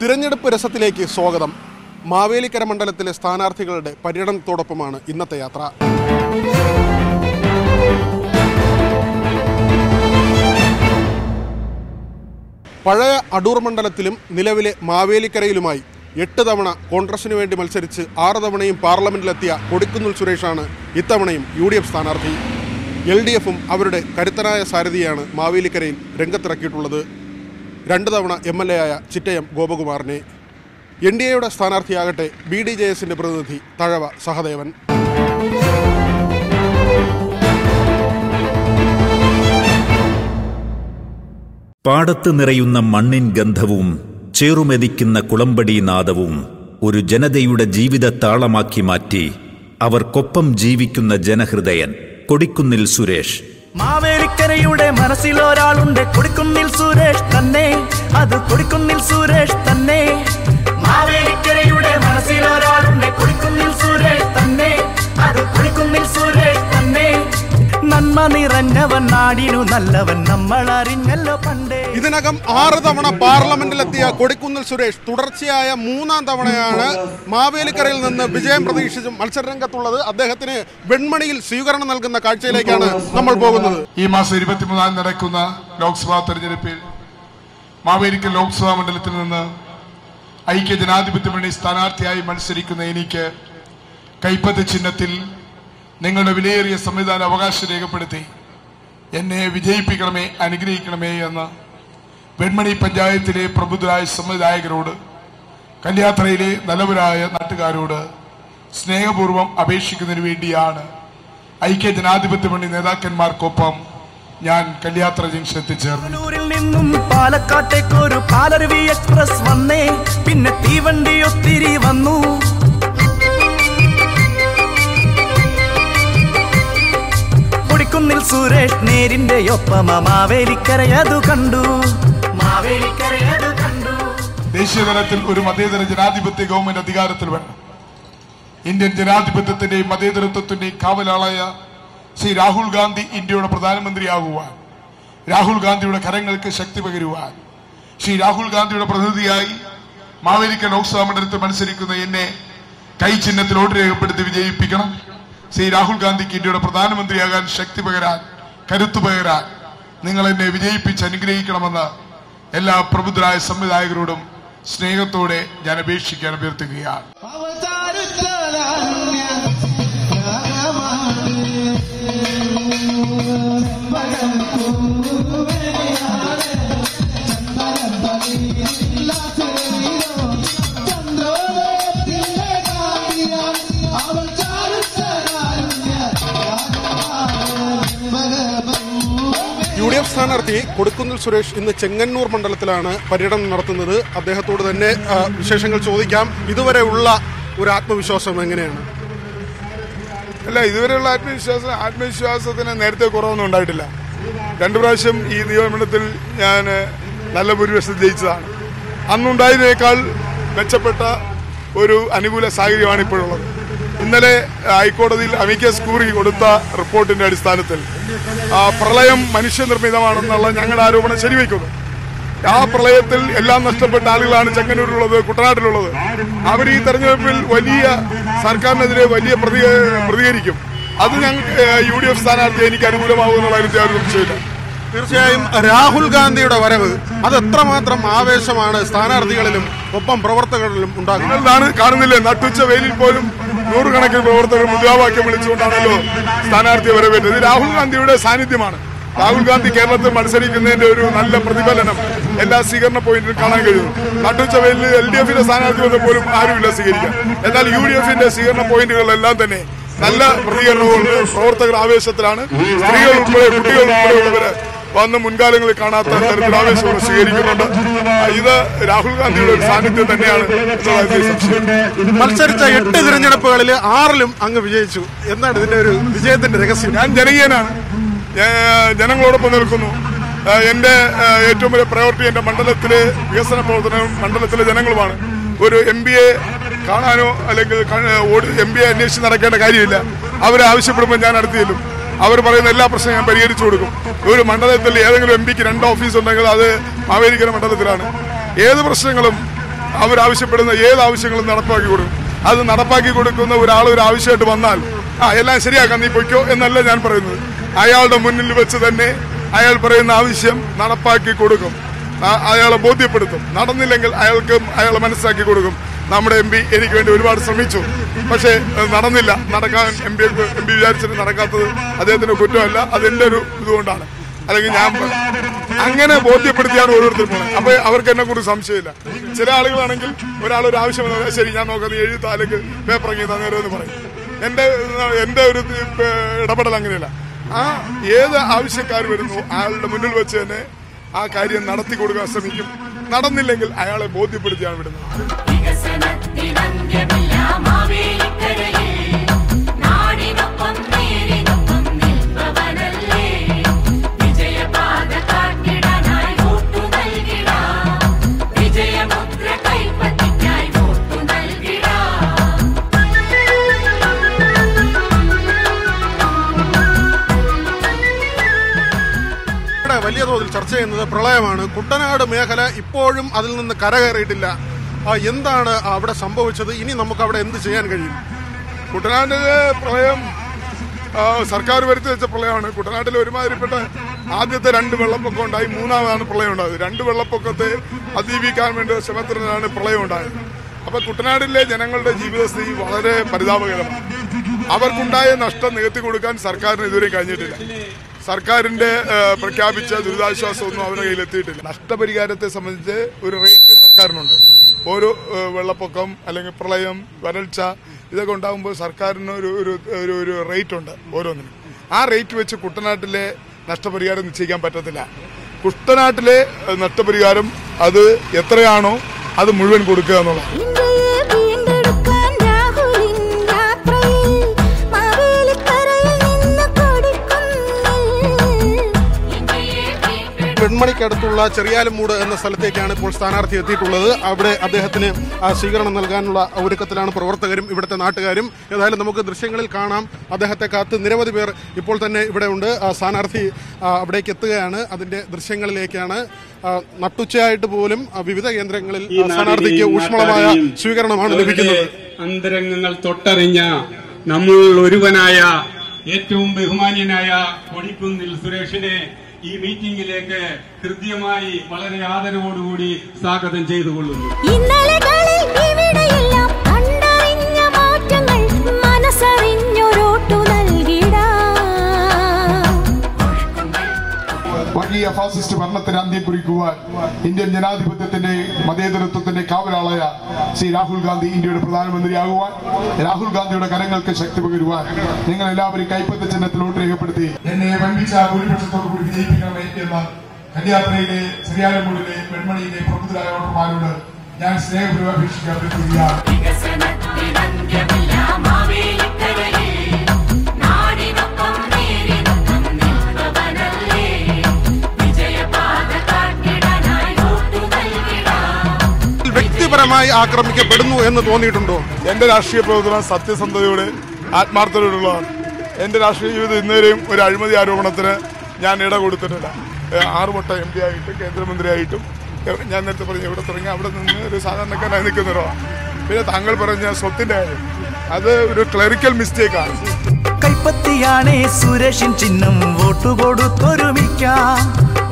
തിരഞ്ഞെടുപ്പ് രസത്തിലേക്ക് സ്വാഗതം. മാവേലിക്കര മണ്ഡലത്തിലെ സ്ഥാനാർത്ഥികളുടെ പര്യടനത്തോടൊപ്പമാണ് ഇന്നത്തെ യാത്ര. പഴയ അടൂർ മണ്ഡലത്തിലും നിലവിലെ മാവേലിക്കരയിലുമായി എട്ട് തവണ കോൺഗ്രസിനു വേണ്ടി മത്സരിച്ച് ആറ് തവണയും പാർലമെന്റിലെത്തിയ കൊടിക്കുന്നിൽ സുരേഷാണ് ഇത്തവണയും യു ഡി എഫ് സ്ഥാനാർത്ഥി. എൽ ഡി എഫും അവരുടെ കരുത്തനായ സാരഥിയാണ് മാവേലിക്കരയിൽ രംഗത്തിറക്കിയിട്ടുള്ളത്. രണ്ട് തവണ എം എൽ എ ആയ ചിറ്റയം ഗോപകുമാറിനെ എൻ ഡി എയുടെ സ്ഥാനാർത്ഥിയാകട്ടെ ബി ഡി ജെ എസിന്റെ പ്രതിനിധി തഴവ സഹദേവൻ. പാടത്ത് നിറയുന്ന മണ്ണിൻ ഗന്ധവും ചേറുമെതിക്കുന്ന കുളമ്പടി നാദവും ഒരു ജനതയുടെ ജീവിത താളമാക്കി മാറ്റി അവർക്കൊപ്പം ജീവിക്കുന്ന ജനഹൃദയൻ കൊടിക്കുന്നിൽ സുരേഷ്. മാവേലിക്കരയുടെ മനസ്സിലൊരാളുണ്ട് കൊടുക്കുന്നിൽ സുരേഷ് തന്നെ. അത് കൊടുക്കുന്നിൽ സുരേഷ് തന്നെ. മാവേലിക്കരയുടെ മനസ്സിലൊരാളുണ്ട് കൊടുക്കുന്നിൽ സുരേഷ് തന്നെ. അത് കൊടുക്കുന്നിൽ സുരേഷ് തന്നെ. നന്മ നിറഞ്ഞവൻ നാടിനു നല്ലവൻ. നമ്മൾ അറിഞ്ഞല്ലോ പണ്ടേ. ഇതിനകം ആറ് തവണ പാർലമെന്റിലെത്തിയ കൊടിക്കുന്നിൽ സുരേഷ് തുടർച്ചയായ മൂന്നാം തവണയാണ് മാവേലിക്കരയിൽ നിന്ന് വിജയം പ്രതീക്ഷിച്ച് മത്സരരംഗത്തുള്ളത്. അദ്ദേഹത്തിന് വെൺമണിയിൽ സ്വീകരണം നൽകുന്ന കാഴ്ചയിലേക്കാണ് നമ്മൾ പോകുന്നത്. ഈ മാസം ഇരുപത്തിമൂന്നാം നടക്കുന്ന ലോക്സഭാ തെരഞ്ഞെടുപ്പിൽ മാവേലിക്കൽ ലോക്സഭാ മണ്ഡലത്തിൽ നിന്ന് ഐക്യ ജനാധിപത്യ മുന്നണി സ്ഥാനാർത്ഥിയായി മത്സരിക്കുന്ന എനിക്ക് കൈപ്പത്ത് ചിഹ്നത്തിൽ നിങ്ങളുടെ വിലയേറിയ സംവിധാന അവകാശം രേഖപ്പെടുത്തി എന്നെ വിജയിപ്പിക്കണമേ അനുഗ്രഹിക്കണമേ എന്ന് വെൺമണി പഞ്ചായത്തിലെ പ്രബുദ്ധരായ സംവിധായകരോട് കല്യാത്രയിലെ നല്ലവരായ നാട്ടുകാരോട് സ്നേഹപൂർവം അപേക്ഷിക്കുന്നതിന് വേണ്ടിയാണ് ഐക്യ ജനാധിപത്യ മുന്നണി നേതാക്കന്മാർക്കൊപ്പം ഞാൻ കല്യാത്ര ജംഗ്ഷൻ എത്തിച്ചേർന്നു നിന്നും പാലക്കാട്ടേക്ക് ഒരു പാലരുവി എക്സ്പ്രസ് വന്നേ. പിന്നെ തീവണ്ടി ഒത്തിരി വന്നു. കൊടിക്കുന്നിൽ സുരേഷ് നേരിന്റെ ഒപ്പമ മാവേലിക്കരയതു കണ്ടു. കണ്ടു. ദേശീയതലത്തിൽ ഒരു മതേതര ജനാധിപത്യ ഗവൺമെന്റ് അധികാരത്തിൽ വേണം. ഇന്ത്യൻ ജനാധിപത്യത്തിന്റെയും മതേതരത്വത്തിന്റെയും കാവലാളായ ശ്രീ രാഹുൽ ഗാന്ധി ഇന്ത്യയുടെ പ്രധാനമന്ത്രിയാകുവാൻ രാഹുൽ ഗാന്ധിയുടെ കരങ്ങൾക്ക് ശക്തി പകരുവാൻ ശ്രീ രാഹുൽ ഗാന്ധിയുടെ പ്രതിനിധിയായി മാവേലിക്ക ലോക്സഭാ മണ്ഡലത്തിൽ മത്സരിക്കുന്ന എന്നെ കൈ ചിഹ്നത്തിൽ രേഖപ്പെടുത്തി വിജയിപ്പിക്കണം. ശ്രീ രാഹുൽ ഗാന്ധിക്ക് ഇന്ത്യയുടെ പ്രധാനമന്ത്രിയാകാൻ ശക്തി പകരാൻ കരുത്തു പകരാൻ നിങ്ങൾ എന്നെ വിജയിപ്പിച്ച് അനുഗ്രഹിക്കണമെന്ന് എല്ലാ പ്രബുദ്ധരായ സംവിധായകരോടും സ്നേഹത്തോടെ ഞാൻ അപേക്ഷിക്കാൻ അഭ്യർത്ഥിക്കുകയാണ്. സ്ഥാനാർത്ഥി കൊടുക്കുന്നിൽ സുരേഷ് ഇന്ന് ചെങ്ങന്നൂർ മണ്ഡലത്തിലാണ് പര്യടനം നടത്തുന്നത്. അദ്ദേഹത്തോട് തന്നെ വിശേഷങ്ങൾ ചോദിക്കാം. ഇതുവരെ ഉള്ള ഒരു ആത്മവിശ്വാസം എങ്ങനെയാണ്? അല്ല ഇതുവരെയുള്ള ആത്മവിശ്വാസം ആത്മവിശ്വാസത്തിന് നേരത്തെ കുറവൊന്നും ഉണ്ടായിട്ടില്ല. രണ്ടു പ്രാവശ്യം ഈ നിയമനത്തിൽ ഞാൻ നല്ല ഭൂരിപക്ഷം ജയിച്ചതാണ്. അന്നുണ്ടായതിനേക്കാൾ മെച്ചപ്പെട്ട ഒരു അനുകൂല സാഹചര്യമാണ് ഇപ്പോഴുള്ളത്. ഇന്നലെ ഹൈക്കോടതിയിൽ അമിക്കസ് കൂറി കൊടുത്ത റിപ്പോർട്ടിന്റെ അടിസ്ഥാനത്തിൽ പ്രളയം മനുഷ്യനിർമ്മിതമാണെന്നുള്ള ഞങ്ങളുടെ ആരോപണം ശരിവയ്ക്കുന്നു ആ പ്രളയത്തിൽ എല്ലാം നഷ്ടപ്പെട്ട ആളുകളാണ് ചെങ്ങന്നൂരിലുള്ളത് കുട്ടനാട്ടിലുള്ളത്. അവർ ഈ തെരഞ്ഞെടുപ്പിൽ വലിയ സർക്കാരിനെതിരെ വലിയ പ്രതി- പ്രതികരിക്കും. അത് ഞങ്ങൾക്ക് യു ഡി എഫ് സ്ഥാനാർത്ഥി എനിക്ക് അനുകൂലമാകുമെന്നുള്ള കാര്യത്തിൽ സംശയമില്ല തീർച്ചയായും രാഹുൽ ഗാന്ധിയുടെ വരവ് അത് എത്രമാത്രം ആവേശമാണ് സ്ഥാനാർത്ഥികളിലും ഒപ്പം പ്രവർത്തകരിലും ഉണ്ടാകുന്നത്. കാണുന്നില്ലേ? നട്ടുച്ച വെയിലിൽ പോലും നൂറുകണക്കിന് പ്രവർത്തകർ മുദ്രാവാക്യം വിളിച്ചുകൊണ്ടാണല്ലോ സ്ഥാനാർത്ഥിയെ വരവേറ്റത്. രാഹുൽ ഗാന്ധിയുടെ സാന്നിധ്യമാണ്. രാഹുൽ ഗാന്ധി കേരളത്തിൽ മത്സരിക്കുന്നതിന്റെ ഒരു നല്ല പ്രതിഫലനം എല്ലാ സ്വീകരണ പോയിന്റിലും കാണാൻ കഴിയുന്നു. കട്ടുച്ചവയിൽ എൽ ഡി എഫിന്റെ സ്ഥാനാർത്ഥി വന്ന പോലും ആരുമില്ല സ്വീകരിക്കാൻ. എന്നാൽ യു ഡി എഫിന്റെ സ്വീകരണ പോയിന്റുകളിലെല്ലാം തന്നെ നല്ല പ്രതികരണമുണ്ട് പ്രവർത്തകർ ആവേശത്തിലാണ്. സ്ത്രീകൾ ഉൾപ്പെടെ കുട്ടികൾ ഉൾപ്പെടെയുള്ളവര് വന്ന് മുൻകാലങ്ങളിൽ കാണാത്ത തരത്തിൽ ആവേശം സ്വീകരിക്കുന്നുണ്ട്. ഇത് രാഹുൽ ഗാന്ധിയുടെ ഒരു സാന്നിധ്യം തന്നെയാണ്. മത്സരിച്ച എട്ട് തിരഞ്ഞെടുപ്പുകളിൽ ആറിലും അങ്ങ് വിജയിച്ചു. എന്താണ് ഇതിന്റെ ഒരു വിജയത്തിന്റെ രഹസ്യം. ഞാൻ ജനകീയനാണ്. ഞാൻ ജനങ്ങളോടൊപ്പം നിൽക്കുന്നു. എന്റെ ഏറ്റവും വലിയ പ്രയോറിറ്റി എന്റെ മണ്ഡലത്തിലെ വികസന പ്രവർത്തനവും മണ്ഡലത്തിലെ ജനങ്ങളുമാണ്. ഒരു എം ബി എ കാണാനോ അല്ലെങ്കിൽ എം ബി എ അന്വേഷിച്ച് നടക്കേണ്ട കാര്യമില്ല. അവരെ ആവശ്യപ്പെടുമ്പോൾ ഞാൻ അടുത്ത് ചെല്ലും. അവർ പറയുന്ന എല്ലാ പ്രശ്നവും ഞാൻ പരിഹരിച്ചു കൊടുക്കും. ഒരു മണ്ഡലത്തിൽ ഏതെങ്കിലും എം പിക്ക് രണ്ട് ഓഫീസ് ഉണ്ടെങ്കിൽ അത് മാവേലിക്കര മണ്ഡലത്തിലാണ്. ഏത് പ്രശ്നങ്ങളും അവരാവശ്യപ്പെടുന്ന ഏത് ആവശ്യങ്ങളും നടപ്പാക്കി കൊടുക്കും. അത് നടപ്പാക്കി കൊടുക്കുന്ന ഒരാൾ ഒരു ആവശ്യമായിട്ട് വന്നാൽ ആ എല്ലാം ശരിയാക്കാം നീ പൊയ്ക്കോ എന്നല്ല ഞാൻ പറയുന്നത്. അയാളുടെ മുന്നിൽ വെച്ച് തന്നെ അയാൾ പറയുന്ന ആവശ്യം നടപ്പാക്കി കൊടുക്കും. അയാളെ ബോധ്യപ്പെടുത്തും. നടന്നില്ലെങ്കിൽ അയാൾക്കും അയാളെ മനസ്സിലാക്കി കൊടുക്കും. നമ്മുടെ എം പി എനിക്ക് വേണ്ടി ഒരുപാട് ശ്രമിച്ചു. പക്ഷേ നടന്നില്ല. നടക്കാൻ എം പി എം പി വിചാരിച്ചിട്ട് നടക്കാത്തത് അദ്ദേഹത്തിന്റെ കുറ്റമല്ല. അതെന്റെ ഒരു ഇതുകൊണ്ടാണ്. അല്ലെങ്കിൽ ഞാൻ അങ്ങനെ ബോധ്യപ്പെടുത്തിയാണ് ഓരോരുത്തരും പോകുന്നത് അപ്പൊ അവർക്ക് എന്നെ കുറിച്ച് സംശയമില്ല. ചില ആളുകളാണെങ്കിൽ ഒരാൾ ഒരു ആവശ്യം ശരി ഞാൻ നോക്കാം നീ എഴുതി താലേക്ക് പേപ്പർ ഇറങ്ങി തന്നേരോ എന്ന് പറയും. എന്റെ എന്റെ ഒരു ഇടപെടൽ അങ്ങനെയല്ല. ആ ഏത് ആവശ്യക്കാർ വരുന്നു ആളുടെ മുന്നിൽ വെച്ച് തന്നെ ആ കാര്യം നടത്തി കൊടുക്കാൻ ശ്രമിക്കും. നടന്നില്ലെങ്കിൽ അയാളെ ബോധ്യപ്പെടുത്തിയാണ് വിടുന്നത്. പ്രളയമാണ്. കുട്ടനാട് മേഖല ഇപ്പോഴും അതിൽ നിന്ന് കരകയറിയിട്ടില്ല. എന്താണ് അവിടെ സംഭവിച്ചത്? ഇനി നമുക്ക് അവിടെ എന്ത് ചെയ്യാൻ കഴിയും? കുട്ടനാട്ടിലെ പ്രളയം സർക്കാർ വരുത്തി വെച്ച പ്രളയമാണ്. കുട്ടനാട്ടിൽ ഒരുമാതിരിപ്പെട്ട ആദ്യത്തെ രണ്ട് വെള്ളപ്പൊക്കം ഉണ്ടായി മൂന്നാമതാണ് പ്രളയം ഉണ്ടായത്. രണ്ട് വെള്ളപ്പൊക്കത്തെ അതിജീവിക്കാൻ വേണ്ടി ശ്രമത്തിനാണ് പ്രളയം ഉണ്ടായത്. അപ്പൊ കുട്ടനാട്ടിലെ ജനങ്ങളുടെ ജീവിതസ്ഥിതി വളരെ പരിതാപകരമാണ്. അവർക്കുണ്ടായ നഷ്ടം നികത്തി കൊടുക്കാൻ സർക്കാരിന് ഇതുവരെ കഴിഞ്ഞിട്ടില്ല. സർക്കാരിന്റെ പ്രഖ്യാപിച്ച ദുരിതാശ്വാസം ഒന്നും അവരുടെ കയ്യിലെത്തിയിട്ടില്ല. നഷ്ടപരിഹാരത്തെ സംബന്ധിച്ച് ഒരു റേറ്റ് സർക്കാരിനുണ്ട്. ഓരോ വെള്ളപ്പൊക്കം അല്ലെങ്കിൽ പ്രളയം വരൾച്ച ഇതൊക്കെ ഉണ്ടാകുമ്പോൾ സർക്കാരിന് ഒരു ഒരു ഒരു റേറ്റ് ഉണ്ട് ഓരോന്നിനും. ആ റേറ്റ് വെച്ച് കുട്ടനാട്ടിലെ നഷ്ടപരിഹാരം നിശ്ചയിക്കാൻ പറ്റത്തില്ല. കുട്ടനാട്ടിലെ നഷ്ടപരിഹാരം അത് എത്രയാണോ അത് മുഴുവൻ കൊടുക്കുക എന്നുള്ളത് വെൺമണിക്കടുത്തുള്ള ചെറിയാലുംമൂട് എന്ന സ്ഥലത്തേക്കാണ് ഇപ്പോൾ സ്ഥാനാർത്ഥി എത്തിയിട്ടുള്ളത്. അവിടെ അദ്ദേഹത്തിന് സ്വീകരണം നൽകാനുള്ള ഒരുക്കത്തിലാണ് പ്രവർത്തകരും ഇവിടുത്തെ നാട്ടുകാരും. ഏതായാലും നമുക്ക് ദൃശ്യങ്ങളിൽ കാണാം. അദ്ദേഹത്തെ കാത്ത് നിരവധി പേർ ഇപ്പോൾ തന്നെ ഇവിടെ ഉണ്ട്. സ്ഥാനാർത്ഥി അവിടേക്ക് എത്തുകയാണ്. അതിന്റെ ദൃശ്യങ്ങളിലേക്കാണ്. നട്ടുച്ചയായിട്ട് പോലും വിവിധ കേന്ദ്രങ്ങളിൽ സ്ഥാനാർത്ഥിക്ക് ഊഷ്മളമായ സ്വീകരണമാണ് ലഭിക്കുന്നത്. അന്തരംഗങ്ങൾ തൊട്ടറിഞ്ഞ നമ്മൾ ഒരുവനായ ഏറ്റവും ബഹുമാന്യനായ കൊടിക്കുന്നിൽ സുരേഷിനെ ഈ മീറ്റിംഗിലേക്ക് ഹൃദ്യമായി വളരെ ആദരവോടുകൂടി സ്വാഗതം ചെയ്തുകൊള്ളുന്നു. ഇന്നലകളിൽ ഇവിടെയെല്ലാം വർഗീയ ഫാസിസ്റ്റ് ഭരണത്തിന് അന്ത്യം കുറിക്കുവാൻ ഇന്ത്യൻ ജനാധിപത്യത്തിന്റെ മതേതരത്വത്തിന്റെ കാവലാളായ ശ്രീ രാഹുൽ ഗാന്ധി ഇന്ത്യയുടെ പ്രധാനമന്ത്രിയാകുവാൻ രാഹുൽ ഗാന്ധിയുടെ കരങ്ങൾക്ക് ശക്തി പകരുവാൻ നിങ്ങൾ എല്ലാവരും കൈപ്പത്ത ചിഹ്നത്തിൽ വോട്ട് രേഖപ്പെടുത്തി. എന്നെ വമ്പിച്ച ഭൂരിപക്ഷത്തോടു കൂടി വിജയിപ്പിക്കണമേ എന്ന് കന്യാത്രയിലെ ശ്രീയാലമൂടിലെ പെൺമണിയിലെ പ്രമുഖരായ വോട്ടർമാരോട് ഞാൻ സ്നേഹപൂർവം അപേക്ഷിക്കാൻ അഭ്യർത്ഥിക്കുകയാണ് വ്യക്തിപരമായി ആക്രമിക്കപ്പെടുന്നു എന്ന് തോന്നിയിട്ടുണ്ടോ? എന്റെ രാഷ്ട്രീയ പ്രവർത്തനം സത്യസന്ധതയോടെ ആത്മാർത്ഥതയോടുള്ളതാണ് എന്റെ രാഷ്ട്രീയ ജീവിതം ഇന്നുവരെയും ഒരു അഴിമതി ആരോപണത്തിന് ഞാൻ ഇട കൊടുത്തിട്ടില്ല. ആറുവട്ട ആറ് വട്ടം എം പി ആയിട്ടും കേന്ദ്രമന്ത്രിയായിട്ടും ഞാൻ നേരത്തെ പറഞ്ഞു എവിടെ തുടങ്ങി അവിടെ നിന്ന് ഒരു സാധാരണക്കാരായി നിൽക്കുന്നവരോ പിന്നെ താങ്കൾ പറഞ്ഞ സ്വത്തിന്റെ കാര്യം. അത് ഒരു ക്ലറിക്കൽ മിസ്റ്റേക്കാണ് കൈപ്പത്തിയാണേ സുരേഷിൻ ചിഹ്നം വോട്ട് കൊടുത്തൊരുമിക്കാം വോട്ടു കൊടുത്തൊരുമിക്കാം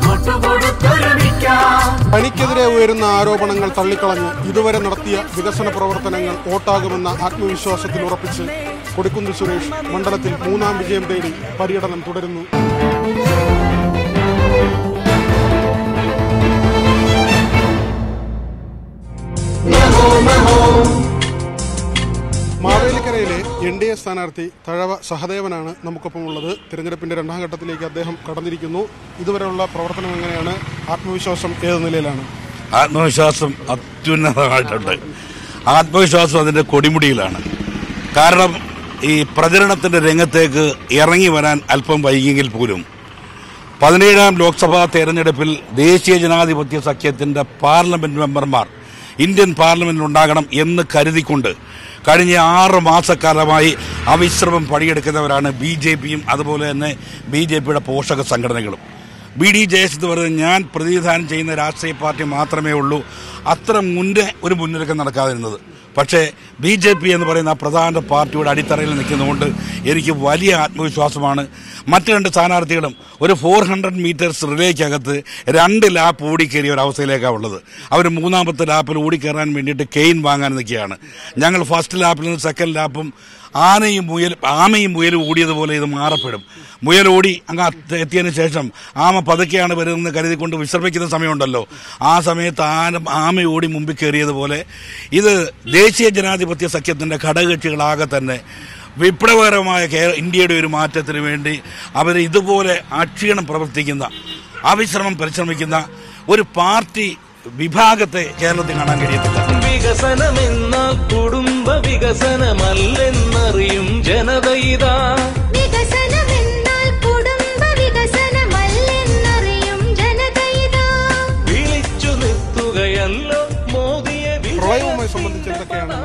തനിക്കെതിരെ ഉയരുന്ന ആരോപണങ്ങൾ തള്ളിക്കളഞ്ഞ് ഇതുവരെ നടത്തിയ വികസന പ്രവർത്തനങ്ങൾ വോട്ടാകുമെന്ന ആത്മവിശ്വാസത്തിൽ ഉറപ്പിച്ച് കൊടിക്കുന്ന് സുരേഷ് മണ്ഡലത്തിൽ മൂന്നാം വിജയം തേടി പര്യടനം തുടരുന്നു. മാവേലിക്കരയിലെ എൻ ഡി എ സ്ഥാനാർത്ഥി തഴവ സഹദേവനാണ് നമുക്കൊപ്പം ഉള്ളത്. തിരഞ്ഞെടുപ്പിന്റെ രണ്ടാം ഘട്ടത്തിലേക്ക് അദ്ദേഹം കടന്നിരിക്കുന്നു. ഇതുവരെയുള്ള പ്രവർത്തനം എങ്ങനെയാണ്? ആത്മവിശ്വാസം ഏത് നിലയിലാണ്? ആത്മവിശ്വാസം അത്യുന്നതമായിട്ടുണ്ട്. ആത്മവിശ്വാസം അതിന്റെ കൊടിമുടിയിലാണ്. കാരണം ഈ പ്രചരണത്തിന്റെ രംഗത്തേക്ക് ഇറങ്ങി വരാൻ അല്പം വൈകിയെങ്കിൽ പോലും പതിനേഴാം ലോക്സഭാ തെരഞ്ഞെടുപ്പിൽ ദേശീയ ജനാധിപത്യ സഖ്യത്തിന്റെ പാർലമെന്റ് മെമ്പർമാർ ഇന്ത്യൻ പാർലമെന്റിൽ ഉണ്ടാകണം എന്ന് കരുതിക്കൊണ്ട് കഴിഞ്ഞ ആറ് മാസക്കാലമായി അവിശ്രമം പണിയെടുക്കുന്നവരാണ് ബി ജെ പിയും അതുപോലെ തന്നെ ബി ജെ പിയുടെ പോഷക സംഘടനകളും. ബി ഡി ജെ എസ് എന്ന് പറയുന്നത് ഞാൻ പ്രതിനിധാനം ചെയ്യുന്ന രാഷ്ട്രീയ പാർട്ടി മാത്രമേ ഉള്ളൂ. അത്ര മുന്നേ ഒരു മുന്നൊരുക്കം നടക്കാതിരുന്നത്. പക്ഷേ ബി ജെ പി എന്ന് പറയുന്ന പ്രധാന പാർട്ടിയുടെ അടിത്തറയിൽ നിൽക്കുന്നതുകൊണ്ട് എനിക്ക് വലിയ ആത്മവിശ്വാസമാണ്. മറ്റ് രണ്ട് സ്ഥാനാർത്ഥികളും ഒരു ഫോർ ഹൺഡ്രഡ് മീറ്റേഴ്സ് റിലേക്കകത്ത് രണ്ട് ലാപ്പ് ഓടിക്കേറിയ ഒരു അവസ്ഥയിലേക്കാണ് ഉള്ളത്. അവർ മൂന്നാമത്തെ ലാപ്പിൽ ഓടിക്കേറാൻ വേണ്ടിയിട്ട് കെയിൻ വാങ്ങാൻ നിൽക്കുകയാണ്. ഞങ്ങൾ ഫസ്റ്റ് ലാപ്പിൽ നിന്ന് സെക്കൻഡ് ലാപ്പും ആനയും മുയൽ ആമയും മുയലും ഓടിയതുപോലെ ഇത് മാറപ്പെടും. മുയൽ ഓടി അങ്ങ് എത്തിയതിനു ശേഷം ആമ പതുക്കെയാണ് വരുന്നതെന്ന് കരുതിക്കൊണ്ട് വിശ്രമിക്കുന്ന സമയമുണ്ടല്ലോ. ആ സമയത്ത് ആന ആമ ഓടി മുമ്പിൽ കയറിയതുപോലെ ഇത് ദേശീയ ജനാധിപത്യ സഖ്യത്തിന്റെ ഘടകകക്ഷികളാകെ തന്നെ വിപ്ലവകരമായ ഇന്ത്യയുടെ ഒരു മാറ്റത്തിന് വേണ്ടി അവർ ഇതുപോലെ അക്ഷീണം പ്രവർത്തിക്കുന്ന അവിശ്രമം പരിശ്രമിക്കുന്ന ഒരു പാർട്ടി വിഭാഗത്തെ കേരളത്തിൽ കാണാൻ കഴിയത്തില്ല. വികസനമെന്നാൽ കുടുംബ വികസനമല്ലെന്നറിയും ജനതയിതാ വികസനമെന്നാൽ കുടുംബ വികസനമല്ലെന്നറിയും ജനത വിളിച്ചു നിർത്തുകയല്ലോ മോദിയെ പ്രളയവുമായി സംബന്ധിച്ച് എന്തൊക്കെയാണ്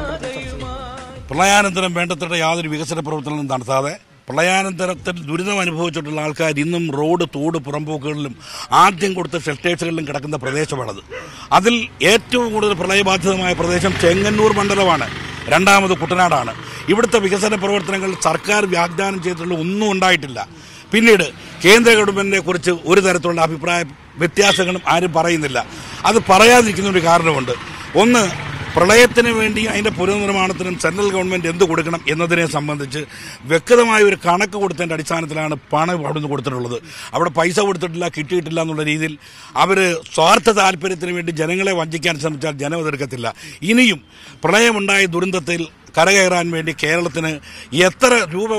പ്രളയാനന്തരം വേണ്ടത്ര യാതൊരു വികസന പ്രവർത്തനങ്ങളും നടത്താതെ പ്രളയാനന്തരത്തിൽ ദുരിതം അനുഭവിച്ചിട്ടുള്ള ആൾക്കാർ ഇന്നും റോഡ് തോട് പുറമ്പോക്കുകളിലും ആദ്യം കൊടുത്ത ഷെൽട്ടേഴ്സുകളിലും കിടക്കുന്ന പ്രദേശമാണത്. അതിൽ ഏറ്റവും കൂടുതൽ പ്രളയബാധിതമായ പ്രദേശം ചെങ്ങന്നൂർ മണ്ഡലമാണ്. രണ്ടാമത് കുട്ടനാടാണ്. ഇവിടുത്തെ വികസന പ്രവർത്തനങ്ങൾ സർക്കാർ വാഗ്ദാനം ചെയ്തിട്ടുള്ള ഒന്നും ഉണ്ടായിട്ടില്ല. പിന്നീട് കേന്ദ്ര ഗവൺമെന്റിനെ കുറിച്ച് ഒരു തരത്തിലുള്ള അഭിപ്രായ വ്യത്യാസങ്ങളും ആരും പറയുന്നില്ല. അത് പറയാതിരിക്കുന്ന ഒരു കാരണമുണ്ട്. ഒന്ന് പ്രളയത്തിന് വേണ്ടി അതിന്റെ പുനർനിർമ്മാണത്തിനും സെൻട്രൽ ഗവൺമെന്റ് എന്ത് കൊടുക്കണം എന്നതിനെ സംബന്ധിച്ച് വ്യക്തമായ ഒരു കണക്ക് കൊടുത്തതിന്റെ അടിസ്ഥാനത്തിലാണ് പണം അവിടെ നിന്ന് കൊടുത്തിട്ടുള്ളത്. അവിടെ പൈസ കൊടുത്തിട്ടില്ല കിട്ടിയിട്ടില്ല എന്നുള്ള രീതിയിൽ അവർ സ്വാർത്ഥ താല്പര്യത്തിന് വേണ്ടി ജനങ്ങളെ വഞ്ചിക്കാൻ ശ്രമിച്ചാൽ ജനം ഇനിയും പ്രളയമുണ്ടായ ദുരന്തത്തിൽ കരകയറാൻ വേണ്ടി കേരളത്തിന് എത്ര രൂപ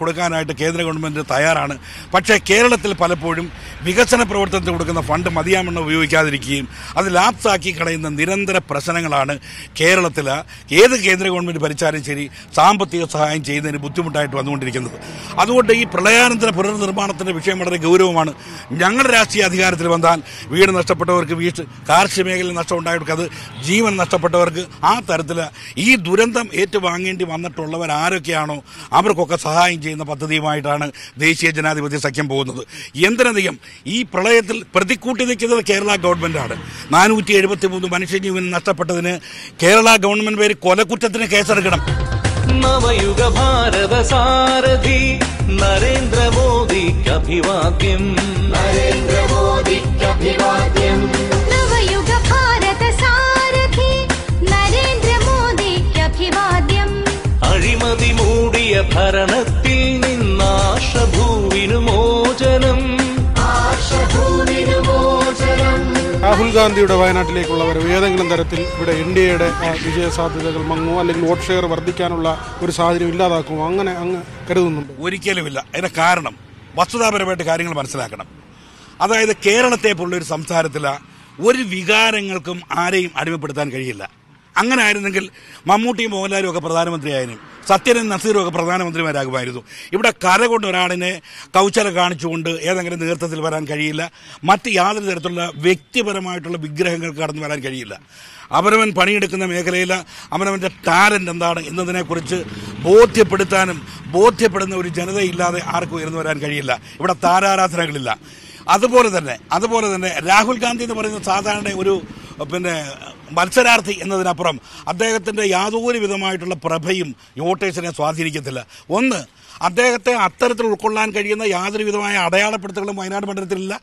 കൊടുക്കാനായിട്ട് കേന്ദ്ര ഗവൺമെന്റ് തയ്യാറാണ്. പക്ഷേ കേരളത്തിൽ പലപ്പോഴും വികസന പ്രവർത്തനത്തിന് കൊടുക്കുന്ന ഫണ്ട് മതിയാമെന്ന് ഉപയോഗിക്കാതിരിക്കുകയും അത് ലാപ്സാക്കി കളയുന്ന നിരന്തര പ്രശ്നങ്ങളാണ് കേരളത്തിൽ ഏത് കേന്ദ്ര ഗവൺമെന്റ് ഭരിച്ചാലും ശരി സാമ്പത്തിക സഹായം ചെയ്യുന്നതിന് ബുദ്ധിമുട്ടായിട്ട് വന്നുകൊണ്ടിരിക്കുന്നത്. അതുകൊണ്ട് ഈ പ്രളയാനന്തര പുനർനിർമ്മാണത്തിന്റെ വിഷയം വളരെ ഗൗരവമാണ്. ഞങ്ങളുടെ രാഷ്ട്രീയ അധികാരത്തിൽ വന്നാൽ വീട് നഷ്ടപ്പെട്ടവർക്ക് വീട്ട് കാർഷിക മേഖലയിൽ നഷ്ടം ഉണ്ടായവർക്ക് അത് ജീവൻ നഷ്ടപ്പെട്ടവർക്ക് ആ തരത്തിൽ ഈ ദുരന്തം ഏറ്റുവാങ്ങേണ്ടി വന്നിട്ടുള്ളവർ ആരൊക്കെയാണോ അവർക്കൊക്കെ സഹായം ചെയ്യുന്ന പദ്ധതിയുമായിട്ടാണ് ദേശീയ ജനാധിപത്യ സഖ്യം പോകുന്നത്. എന്തിനധികം ഈ പ്രളയത്തിൽ പ്രതിക്കൂട്ടി നിൽക്കുന്നത് കേരള ഗവൺമെന്റാണ്. നാനൂറ്റി എഴുപത്തി മൂന്ന് മനുഷ്യജീവൻ നഷ്ടപ്പെട്ടതിന് കേരള ഗവൺമെന്റ് പേര് കൊലക്കുറ്റത്തിന് കേസെടുക്കണം. നവയുഗ ഭാരത സാരഥി നരേന്ദ്രമോദിക്ക് അഭിവാദ്യം. നവയുഗ ഭരണത്തിൽ നിന്നാശഭൂവിനു മോചനം. രാഹുൽ ഗാന്ധിയുടെ വയനാട്ടിലേക്കുള്ള വരവ് ഏതെങ്കിലും തരത്തിൽ ഇവിടെ എൻ ഡി എയുടെ വിജയ സാധ്യതകൾ മങ്ങുമോ? അല്ലെങ്കിൽ വോട്ട് ഷെയർ വർദ്ധിക്കാനുള്ള ഒരു സാഹചര്യം ഇല്ലാതാക്കുമോ? അങ്ങനെ അങ്ങ് കരുതുന്നുണ്ട്. ഒരിക്കലുമില്ല. അതിന്റെ കാരണം വസ്തുതാപരമായിട്ട് കാര്യങ്ങൾ മനസ്സിലാക്കണം. അതായത് കേരളത്തെ പോലുള്ള ഒരു സംസാരത്തിൽ ഒരു വികാരങ്ങൾക്കും ആരെയും അടിമപ്പെടുത്താൻ കഴിയില്ല. അങ്ങനെ ആയിരുന്നെങ്കിൽ മമ്മൂട്ടിയും മോഹൻലാലും ഒക്കെ പ്രധാനമന്ത്രിയായിരുന്നു സത്യനും നസീറും ഒക്കെ പ്രധാനമന്ത്രിമാരാകുമായിരുന്നു. ഇവിടെ കര കൊണ്ട് ഒരാളിനെ കൗശല കാണിച്ചുകൊണ്ട് ഏതെങ്കിലും നേതൃത്വത്തിൽ വരാൻ കഴിയില്ല. മറ്റ് യാതൊരു തരത്തിലുള്ള വ്യക്തിപരമായിട്ടുള്ള വിഗ്രഹങ്ങൾ കടന്നു വരാൻ കഴിയില്ല. അവനവൻ പണിയെടുക്കുന്ന മേഖലയിൽ അവനവന്റെ ടാലന്റ് എന്താണ് എന്നതിനെക്കുറിച്ച് ബോധ്യപ്പെടുത്താനും ബോധ്യപ്പെടുന്ന ഒരു ജനതയില്ലാതെ ആർക്കും ഉയർന്നു വരാൻ കഴിയില്ല. ഇവിടെ താരാരാധനകളില്ല. അതുപോലെ തന്നെ അതുപോലെ തന്നെ രാഹുൽ ഗാന്ധി എന്ന് പറയുന്ന സാധാരണ ഒരു പിന്നെ മത്സരാർത്ഥി എന്നതിനപ്പുറം അദ്ദേഹത്തിന്റെ യാതൊരു വിധമായിട്ടുള്ള പ്രഭയും വോട്ടേഴ്സിനെ സ്വാധീനിക്കത്തില്ല. ഒന്ന് അദ്ദേഹത്തെ അത്തരത്തിൽ ഉൾക്കൊള്ളാൻ കഴിയുന്ന യാതൊരു വിധമായ അടയാളപ്പെടുത്തലുകളും വയനാട് മണ്ഡലത്തിലില്ല.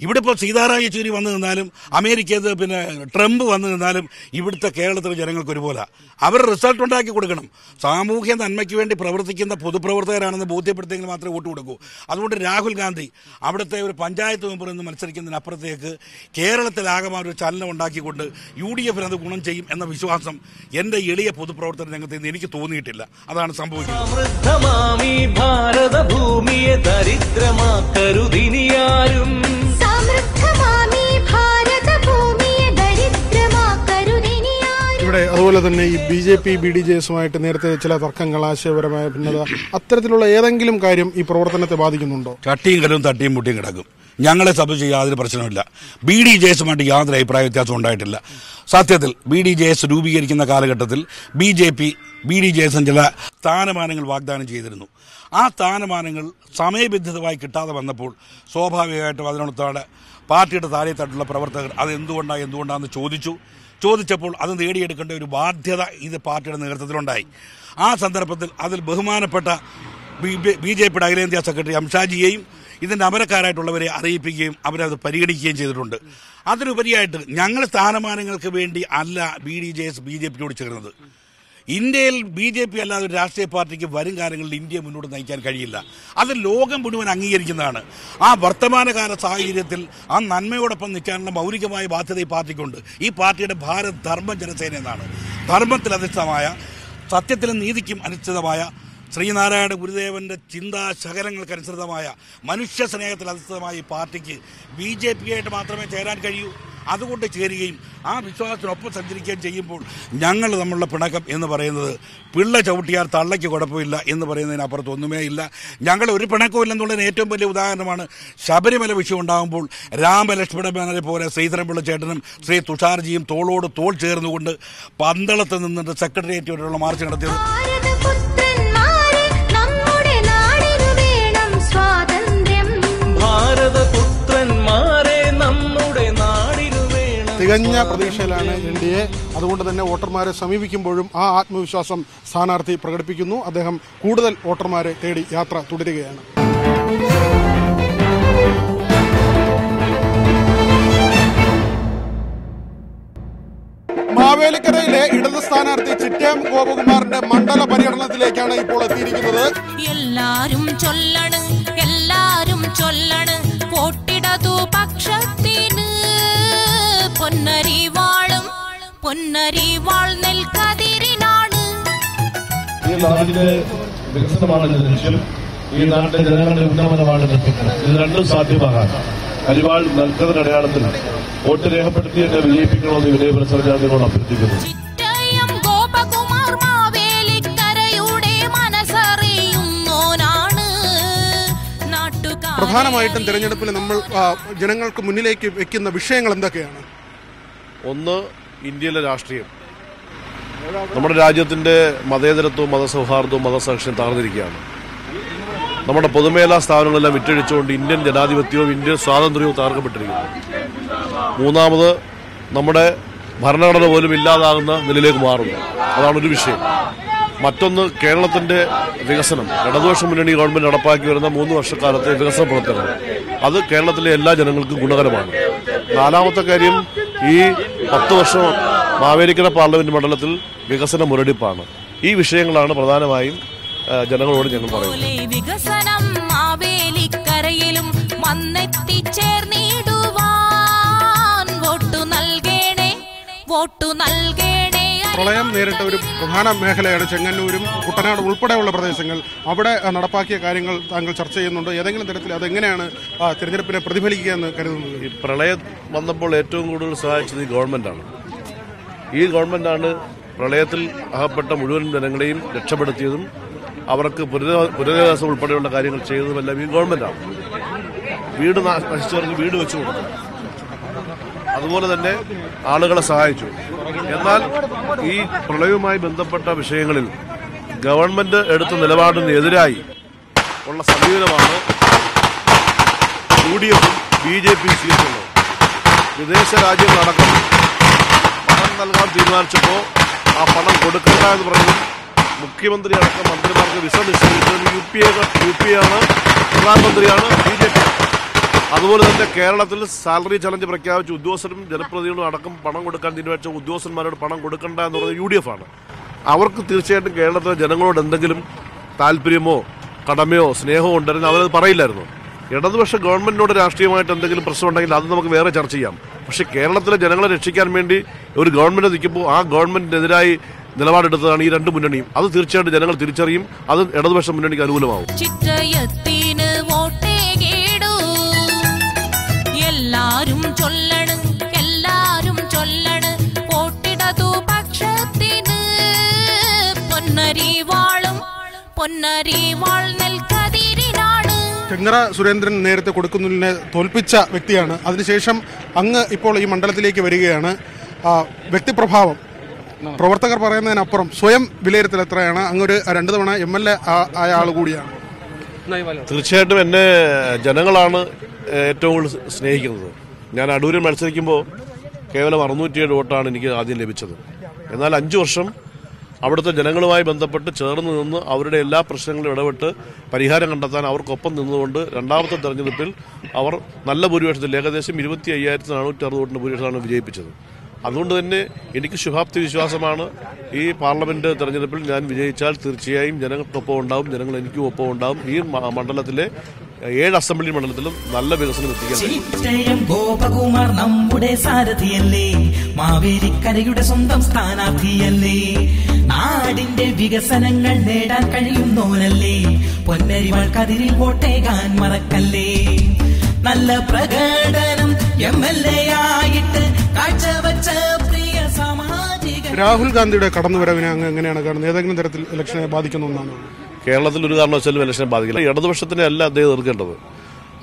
ഇവിടെ ഇപ്പോൾ സീതാറാം യെച്ചൂരി വന്നു നിന്നാലും അമേരിക്കയിൽ പിന്നെ ട്രംപ് വന്നു നിന്നാലും ഇവിടുത്തെ കേരളത്തിലെ ജനങ്ങൾക്ക് ഒരുപോലെ അവർ റിസൾട്ട് ഉണ്ടാക്കി കൊടുക്കണം. സാമൂഹ്യ നന്മയ്ക്ക് വേണ്ടി പ്രവർത്തിക്കുന്ന പൊതുപ്രവർത്തകരാണെന്ന് ബോധ്യപ്പെടുത്തിയെങ്കിൽ മാത്രമേ വോട്ട് കൊടുക്കൂ. അതുകൊണ്ട് രാഹുൽ ഗാന്ധി അവിടുത്തെ ഒരു പഞ്ചായത്ത് മെമ്പർ നിന്ന് മത്സരിക്കുന്നതിനപ്പുറത്തേക്ക് കേരളത്തിലാകമാ ഒരു ചലനം ഉണ്ടാക്കിക്കൊണ്ട് യു ഡി എഫിന് അത് ഗുണം ചെയ്യും എന്ന വിശ്വാസം എന്റെ എളിയ പൊതുപ്രവർത്തന രംഗത്ത് നിന്ന് എനിക്ക് തോന്നിയിട്ടില്ല. അതാണ് സംഭവിക്കുന്നത്. ദരിദ്രമാക്കരുതിനിയാരും. ഇവിടെ അതുപോലെ തന്നെ ഈ B J P B D J എസുമായിട്ട് നേരത്തെ ചില തർക്കങ്ങൾ ആശയപരമായ ഭിന്നത അത്തരത്തിലുള്ള ഏതെങ്കിലും കാര്യം ഈ പ്രവർത്തനത്തെ ബാധിക്കുന്നുണ്ടോ? ചട്ടിയും കലും തട്ടിയും മുട്ടിയും കിടക്കും. ഞങ്ങളെ സംബന്ധിച്ച് യാതൊരു പ്രശ്നമില്ല ബി ഡി ജെ എസുമായിട്ട് യാതൊരു അഭിപ്രായ വ്യത്യാസം ഉണ്ടായിട്ടില്ല. സത്യത്തിൽ ബി ഡി ജെ എസ് രൂപീകരിക്കുന്ന കാലഘട്ടത്തിൽ B J P B D J എസും ചില സ്ഥാനമാനങ്ങൾ വാഗ്ദാനം ചെയ്തിരുന്നു. ആ സ്ഥാനമാനങ്ങൾ സമയബന്ധിതമായി കിട്ടാതെ വന്നപ്പോൾ സ്വാഭാവികമായിട്ടും അതിനടുത്താണ് പാർട്ടിയുടെ താഴെത്തട്ടുള്ള പ്രവർത്തകർ അത് എന്തുകൊണ്ടാണ് എന്തുകൊണ്ടാണെന്ന് ചോദിച്ചു. ചോദിച്ചപ്പോൾ അത് നേടിയെടുക്കേണ്ട ഒരു ബാധ്യത ഇത് പാർട്ടിയുടെ നേതൃത്വത്തിലുണ്ടായി. ആ സന്ദർഭത്തിൽ അതിൽ ബഹുമാനപ്പെട്ട ബി ജെ പിയുടെ അഖിലേന്ത്യാ സെക്രട്ടറി അംഷാജിയെയും ഇതിന്റെ അമരക്കാരായിട്ടുള്ളവരെ അറിയിപ്പിക്കുകയും അവരത് പരിഗണിക്കുകയും ചെയ്തിട്ടുണ്ട്. അതിനുപരിയായിട്ട് ഞങ്ങൾ സ്ഥാനമാനങ്ങൾക്ക് വേണ്ടി അല്ല B D J S B J പിയോട് ചേർന്നത്. ഇന്ത്യയിൽ ബി ജെ പി അല്ലാതെ ഒരു രാഷ്ട്രീയ പാർട്ടിക്ക് വരും കാലങ്ങളിൽ ഇന്ത്യ മുന്നോട്ട് നയിക്കാൻ കഴിയില്ല. അത് ലോകം മുഴുവൻ അംഗീകരിക്കുന്നതാണ്. ആ വർത്തമാനകാല സാഹചര്യത്തിൽ ആ നന്മയോടൊപ്പം നിൽക്കാനുള്ള മൗലികമായ ബാധ്യത ഈ പാർട്ടിക്കുണ്ട്. ഈ പാർട്ടിയുടെ ഭാരത് ധർമ്മ ജനസേന എന്നാണ്. ധർമ്മത്തിൽ അധിഷ്ഠിതമായ സത്യത്തിലും നീതിക്കും അനുസൃതമായ ശ്രീനാരായണ ഗുരുദേവന്റെ ചിന്താ ശകലങ്ങൾക്കനുസൃതമായ മനുഷ്യ സ്നേഹത്തിൽ അധിഷ്ഠിതമായ ഈ പാർട്ടിക്ക് ബി ജെ പി ആയിട്ട് മാത്രമേ ചേരാൻ കഴിയൂ. അതുകൊണ്ട് ചേരുകയും ആ വിശ്വാസത്തിനൊപ്പം സഞ്ചരിക്കുകയും ചെയ്യുമ്പോൾ ഞങ്ങൾ നമ്മളുടെ പിണക്കം എന്ന് പറയുന്നത് പിള്ള ചവിട്ടിയാൽ തള്ളയ്ക്ക് കുഴപ്പമില്ല എന്ന് പറയുന്നതിനപ്പുറത്ത് ഒന്നുമേ ഇല്ല. ഞങ്ങൾ ഒരു പിണക്കവും ഇല്ലെന്നുള്ളതിന് ഏറ്റവും വലിയ ഉദാഹരണമാണ് ശബരിമല വിഷയം ഉണ്ടാകുമ്പോൾ രാമലക്ഷ്മണനെ പോലെ ശ്രീധരൻപിള്ള ചേട്ടനും ശ്രീ തുഷാർജിയും തോളോട് തോൾ ചേർന്നുകൊണ്ട് പന്തളത്ത് നിന്നിട്ട് സെക്രട്ടേറിയറ്റ് വരെയുള്ള മാർച്ച് നടത്തിയത്. തികഞ്ഞ പ്രതീക്ഷയിലാണ് എൻ ഡി എ. അതുകൊണ്ട് തന്നെ വോട്ടർമാരെ സമീപിക്കുമ്പോഴും ആ ആത്മവിശ്വാസം സ്ഥാനാർത്ഥി പ്രകടിപ്പിക്കുന്നു. അദ്ദേഹം കൂടുതൽ വോട്ടർമാരെ തേടി യാത്ര തുടരുകയാണ്. മാവേലിക്കരയിലെ ഇടത് സ്ഥാനാർത്ഥി ചിറ്റേം ഗോപകുമാറിന്റെ മണ്ഡല പര്യടനത്തിലേക്കാണ് ഇപ്പോൾ എത്തിയിരിക്കുന്നത്. എല്ലാരും ചൊല്ലണ് എല്ലാരും ചൊല്ലണ്. കോട്ടിടതു വാളും പൊന്നരി വാൾ നെൽക്കതിരിനാണ് ഈ നാടിന്റെ വികസനമാണ് ലക്ഷ്യം. ഈ നാട്ടിലെ ജനങ്ങളുടെ ഉന്നമനമാണ് ലക്ഷ്യം. ഇത് രണ്ടും സാധ്യമാകാം അരിവാൾ നൽകുന്ന അടയാളത്തിൽ വോട്ട് രേഖപ്പെടുത്തി എന്നെ വിജയിപ്പിക്കണമെന്ന് അഭ്യർത്ഥിക്കുന്നു. മാവേലിക്കരയുടെ മനസ്സറിയുന്നോനാണ്. നാട്ടുകാർ പ്രധാനമായിട്ടും തിരഞ്ഞെടുപ്പിൽ നമ്മൾ ജനങ്ങൾക്ക് മുന്നിലേക്ക് വെക്കുന്ന വിഷയങ്ങൾ എന്തൊക്കെയാണ്? ഒന്ന് ഇന്ത്യയിലെ രാഷ്ട്രീയം. നമ്മുടെ രാജ്യത്തിന്റെ മതേതരത്വവും മതസൗഹാർദ്ദവും മതസാക്ഷ്യം താർന്നിരിക്കുകയാണ് നമ്മുടെ പൊതുമേഖലാ സ്ഥാപനങ്ങളെല്ലാം വിറ്റഴിച്ചുകൊണ്ട് ഇന്ത്യൻ ജനാധിപത്യവും ഇന്ത്യൻ സ്വാതന്ത്ര്യവും തകർക്കപ്പെട്ടിരിക്കുന്നു. മൂന്നാമത് നമ്മുടെ ഭരണഘടന പോലും ഇല്ലാതാകുന്ന നിലയിലേക്ക് മാറുന്നു. അതാണ് ഒരു വിഷയം. മറ്റൊന്ന് കേരളത്തിന്റെ വികസനം. ഇടതുപക്ഷ മുന്നണി ഗവൺമെന്റ് നടപ്പാക്കി വരുന്ന മൂന്ന് വർഷക്കാലത്തെ വികസന പ്രവർത്തനങ്ങൾ. അത് കേരളത്തിലെ എല്ലാ ജനങ്ങൾക്കും ഗുണകരമാണ്. നാലാമത്തെ കാര്യം ഈ പത്ത് വർഷം മാവേലിക്കര പാർലമെന്റ് മണ്ഡലത്തിൽ വികസന മുരടിപ്പാണ്. ഈ വിഷയങ്ങളാണ് പ്രധാനമായും ജനങ്ങളോട് ഞങ്ങൾ പറയുന്നത്. വോട്ടു നൽകേണേ. പ്രളയം നേരിട്ട ഒരു പ്രധാന മേഖലയാണ് ചെങ്ങന്നൂരും കുട്ടനാട് ഉൾപ്പെടെയുള്ള പ്രദേശങ്ങൾ. അവിടെ നടപ്പാക്കിയ കാര്യങ്ങൾ താങ്കൾ ചർച്ച ചെയ്യുന്നുണ്ട്. ഏതെങ്കിലും തരത്തിൽ അതെങ്ങനെയാണ് തിരഞ്ഞെടുപ്പിനെ പ്രതിഫലിക്കുക എന്ന് കരുതുന്നത് ഈ പ്രളയം വന്നപ്പോൾ ഏറ്റവും കൂടുതൽ സഹായിച്ചത് ഈ ഗവൺമെന്റാണ്. ഈ ഗവൺമെന്റാണ് പ്രളയത്തിൽ അകപ്പെട്ട മുഴുവൻ ജനങ്ങളെയും രക്ഷപ്പെടുത്തിയതും അവർക്ക് പുനര- പുനരധിവാസം ഉൾപ്പെടെയുള്ള കാര്യങ്ങൾ ചെയ്തതുമെല്ലാം ഈ ഗവൺമെന്റാണ്. വീട് നശിച്ചവർക്ക് വീട് വെച്ചു കൊടുത്തു. അതുപോലെ തന്നെ ആളുകളെ സഹായിച്ചു. എന്നാൽ ഈ പ്രളയവുമായി ബന്ധപ്പെട്ട വിഷയങ്ങളിൽ ഗവൺമെന്റ് എടുത്ത നിലപാടിന് എതിരായി ഉള്ള സമീപനമാണ് യു ഡി എഫും ബി ജെ പിയും സ്വീകരിക്കുന്നത് വിദേശ രാജ്യങ്ങളടക്കം പണം നൽകാൻ തീരുമാനിച്ചപ്പോൾ ആ പണം കൊടുക്കണ്ട എന്ന് പറഞ്ഞു മുഖ്യമന്ത്രി അടക്കം മന്ത്രിമാർക്ക് വിസ നിശ്ചയിച്ചത് U P A U P ആണ്. പ്രധാനമന്ത്രിയാണ് ബി ജെ പി അതുപോലെ തന്നെ കേരളത്തിൽ സാലറി ചലഞ്ച് പ്രഖ്യാപിച്ച് ഉദ്യോഗസ്ഥരും ജനപ്രതിനിധികളും അടക്കം പണം കൊടുക്കാൻ തീരുമാനിച്ച ഉദ്യോഗസ്ഥന്മാരോട് പണം കൊടുക്കണ്ട എന്ന് പറയുന്നത് യു ഡി എഫ് ആണ്. അവർക്ക് തീർച്ചയായിട്ടും കേരളത്തിലെ ജനങ്ങളോട് എന്തെങ്കിലും താല്പര്യമോ കടമയോ സ്നേഹമോ ഉണ്ടായിരുന്നു അവരത് പറയില്ലായിരുന്നു. ഇടതുപക്ഷ ഗവൺമെന്റിനോട് രാഷ്ട്രീയമായിട്ട് എന്തെങ്കിലും പ്രശ്നം ഉണ്ടെങ്കിൽ അത് നമുക്ക് വേറെ ചർച്ച ചെയ്യാം. പക്ഷെ കേരളത്തിലെ ജനങ്ങളെ രക്ഷിക്കാൻ വേണ്ടി ഒരു ഗവൺമെന്റ് നിൽക്കുമ്പോൾ ആ ഗവൺമെന്റിനെതിരായി നിലപാടെടുത്തതാണ് ഈ രണ്ട് മുന്നണിയും. അത് തീർച്ചയായിട്ടും ജനങ്ങൾ തിരിച്ചറിയും അത് ഇടതുപക്ഷ മുന്നണിക്ക് അനുകൂലമാവും. എല്ലാരും ചൊല്ലണ് എല്ലാരും ചൊല്ലണ്. പോട്ടിടതു പക്ഷത്തിന് പൊന്നരിവാളും പൊന്നരിവാൾ നെൽക്കതിരിനാണ്. ചെങ്ങറ സുരേന്ദ്രൻ നേരത്തെ കൊടുക്കുന്നിനെ തോൽപ്പിച്ച വ്യക്തിയാണ്. അതിനുശേഷം അങ്ങ് ഇപ്പോൾ ഈ മണ്ഡലത്തിലേക്ക് വരികയാണ്. വ്യക്തിപ്രഭാവം. പ്രവർത്തകർ പറയുന്നതിനപ്പുറം സ്വയം വിലയിരുത്തൽ എത്രയാണ്? അങ്ങൊരു രണ്ടു തവണ എം എൽ എ ആയ ആൾ കൂടിയാണ്. തീർച്ചയായിട്ടും എന്നെ ജനങ്ങളാണ് ഏറ്റവും കൂടുതൽ സ്നേഹിക്കുന്നത്. ഞാൻ അടൂരിൽ മത്സരിക്കുമ്പോൾ കേവലം അറുന്നൂറ്റിയേഴ് വോട്ടാണ് എനിക്ക് ആദ്യം ലഭിച്ചത്. എന്നാൽ അഞ്ചു വർഷം അവിടുത്തെ ജനങ്ങളുമായി ബന്ധപ്പെട്ട് ചേർന്ന് നിന്ന് അവരുടെ എല്ലാ പ്രശ്നങ്ങളും ഇടപെട്ട് പരിഹാരം കണ്ടെത്താൻ അവർക്കൊപ്പം നിന്നുകൊണ്ട് രണ്ടാമത്തെ തെരഞ്ഞെടുപ്പിൽ അവർ നല്ല ഭൂരിപക്ഷത്തിൽ ഏകദേശം ഇരുപത്തി അയ്യായിരത്തി നാനൂറ്റി അറുപത് വോട്ടിന്റെ ഭൂരിപക്ഷമാണ് വിജയിപ്പിച്ചത്. അതുകൊണ്ട് തന്നെ എനിക്ക് ശുഭാപ്തി വിശ്വാസമാണ്. ഈ പാർലമെന്റ് തെരഞ്ഞെടുപ്പിൽ ഞാൻ വിജയിച്ചാൽ തീർച്ചയായും ജനങ്ങൾക്കൊപ്പം ഉണ്ടാവും ജനങ്ങൾ എനിക്കും ഒപ്പം ഉണ്ടാവും. ഈ മണ്ഡലത്തിലെ ഏഴ് അസംബ്ലി മണ്ഡലത്തിലും നല്ല വികസനം എത്തിക്കാൻ ഗോപകുമാർ നമ്മുടെ സാരഥിയല്ലേ? മാവേലിക്കരയുടെ സ്വന്തം സ്ഥാനാർത്ഥിയല്ലേ? നാടിന്റെ വികസനങ്ങൾ നേടാൻ കഴിയുന്നോനല്ലേ പൊന്നരിവാൾ കതിരിൽ വോട്ടേകാൻ മറക്കല്ലേ? നല്ല പ്രകടനം എം എൽ എ ആയിട്ട് കാഴ്ചവച്ച പ്രിയ സാമാജിക രാഹുൽ ഗാന്ധിയുടെ കടന്നുവരവിനെ അങ്ങ് എങ്ങനെയാണ് കാണുന്നത്? ഏതെങ്കിലും തരത്തിൽ ഇലക്ഷനെ ബാധിക്കുന്ന ഒന്നാണ്? കേരളത്തിൽ ഒരു കാരണവശാലും ഇലക്ഷനെ ബാധിക്കില്ല. ഇടതുപക്ഷത്തിനെ അല്ല അദ്ദേഹം എതിർക്കേണ്ടത്.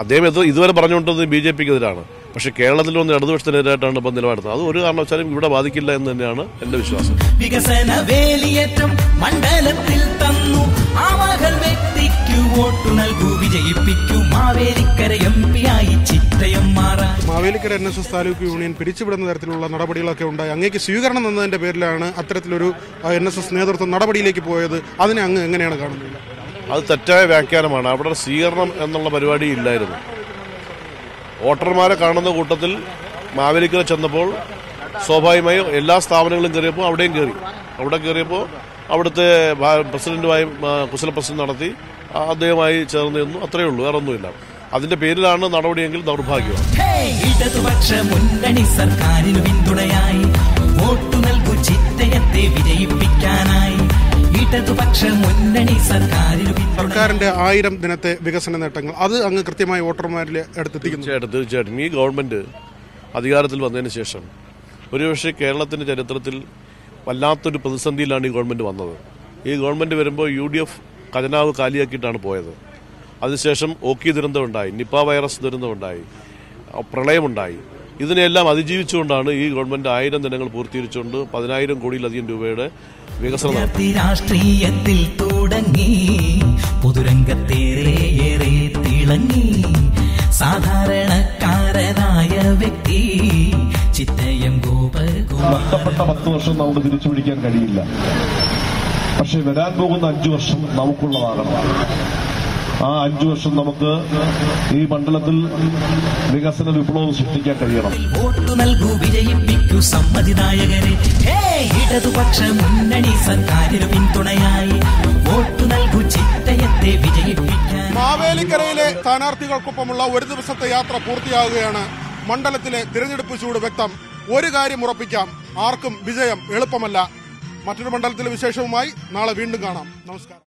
അദ്ദേഹം ഇത് ഇതുവരെ പറഞ്ഞുകൊണ്ടത് ബി ജെ പിക്ക് എതിരാണ് പക്ഷെ കേരളത്തിൽ വന്ന് ഇടതുപക്ഷത്തിനെതിരായിട്ടാണ് ഇപ്പം നിലപാടുന്നത് അത് ഒരു കാരണവശാലും ഇവിടെ ബാധിക്കില്ല എന്ന് തന്നെയാണ് എന്റെ വിശ്വാസം. വികസന വേലിയേറ്റം മണ്ഡലത്തിൽ തന്നു. ആ മകൾ വോട്ടു നൽകൂ വിജയിപ്പിക്കൂ. മാവേലിക്കര എം പി ആയി ചിറ്റയം മാറാൻ. Mavelikkara N S S taluk union പിരിച്ചുവിടുന്ന തരത്തിലുള്ള നടപടികളൊക്കെ ഉണ്ടായി. അങ്ങേക്ക് സ്വീകരണം എന്നതിന്റെ പേരിലാണ് അത്തരത്തിലൊരു എൻ എസ് എസ് നേതൃത്വം നടപടിയിലേക്ക് പോയത്. അതിനെ അങ്ങ് എങ്ങനെയാണ് കാണുന്നത്? അത് തെറ്റായ വ്യാഖ്യാനമാണ്. അവിടെ സ്വീകരണം എന്നുള്ള പരിപാടി ഇല്ലായിരുന്നു. വോട്ടർമാരെ കാണുന്ന കൂട്ടത്തിൽ മാവേലിക്കര ചെന്നപ്പോൾ സ്വാഭാവികമായും എല്ലാ സ്ഥാപനങ്ങളും കയറിയപ്പോൾ അവിടെയും കയറി. അവിടെ കയറിയപ്പോൾ അവിടുത്തെ പ്രസിഡന്റുമായി കുശല പ്രശ്നം നടത്തി അദ്ദേഹമായി ചേർന്ന് നിന്നു. അത്രയേ ഉള്ളൂ വേറെ ഒന്നുമില്ല അതിന്റെ പേരിലാണ് നടപടിയെങ്കിൽ ദൗർഭാഗ്യമാണ് ഇടതുപക്ഷ മുന്നണി സർക്കാരിനു പിന്തുണയായി. വോട്ടു നൽകൂ ചിറ്റയത്തെ വിജയിപ്പിക്കാനായി. ഇടതുപക്ഷ മുന്നണി സർക്കാരിനു സർക്കാരിന്റെ ആയിരം ദിനത്തെ വികസന നേട്ടങ്ങൾ അത് അങ്ങ് കൃത്യമായി വോട്ടർമാരിൽ എടുത്ത് തീർച്ചയായിട്ടും തീർച്ചയായിട്ടും. ഈ ഗവൺമെന്റ് അധികാരത്തിൽ വന്നതിന് ശേഷം ഒരുപക്ഷെ കേരളത്തിന്റെ ചരിത്രത്തിൽ വല്ലാത്തൊരു പ്രതിസന്ധിയിലാണ് ഈ ഗവൺമെന്റ് വന്നത്. ഈ ഗവൺമെന്റ് വരുമ്പോൾ യു ഡി എഫ് ഖജനാവ് കാലിയാക്കിയിട്ടാണ് പോയത്. അതിനുശേഷം ഓക്കി ദുരന്തമുണ്ടായി നിപ്പ വൈറസ് ദുരന്തമുണ്ടായി പ്രളയമുണ്ടായി. ഇതിനെല്ലാം അതിജീവിച്ചുകൊണ്ടാണ് ഈ ഗവൺമെന്റ് ആയിരം ദിനങ്ങൾ പൂർത്തീകരിച്ചുകൊണ്ട് പതിനായിരം കോടിയിലധികം രൂപയുടെ വികസനം രാഷ്ട്രീയത്തിൽ തുടങ്ങി സാധാരണക്കാരനായ വ്യക്തി ഗോപകുമാർ നഷ്ടപ്പെട്ട പത്ത് വർഷം നമുക്ക് തിരിച്ചു പിടിക്കാൻ കഴിയില്ല. പക്ഷെ വരാൻ പോകുന്ന അഞ്ചു വർഷം നമുക്കുള്ളതാകണം ആ അഞ്ചു വർഷം നമുക്ക് ഈ മണ്ഡലത്തിൽ വികസന വിപ്ലവം സൃഷ്ടിക്കാൻ കഴിയണം. വോട്ട് നൽകൂ വിജയിപ്പിക്കൂ സമ്മതിദായകരെ. ഹേ ഇടതുപക്ഷ മുന്നണി സർക്കാരിന് പിന്തുണയായി. വോട്ട് നൽകൂ ചിത്തയത്തെ വിജയിപ്പിക്കാൻ. മാവേലിക്കരയിലെ സ്ഥാനാർത്ഥികൾക്കൊപ്പമുള്ള ഒരു ദിവസത്തെ യാത്ര പൂർത്തിയാകുകയാണ് മണ്ഡലത്തിലെ തിരഞ്ഞെടുപ്പ് ചൂട് വ്യക്തം. ഒരു കാര്യം ഉറപ്പിക്കാം ആർക്കും വിജയം എളുപ്പമല്ല. മറ്റൊരു മണ്ഡലത്തിലെ വിശേഷവുമായി നാളെ വീണ്ടും കാണാം. നമസ്കാരം.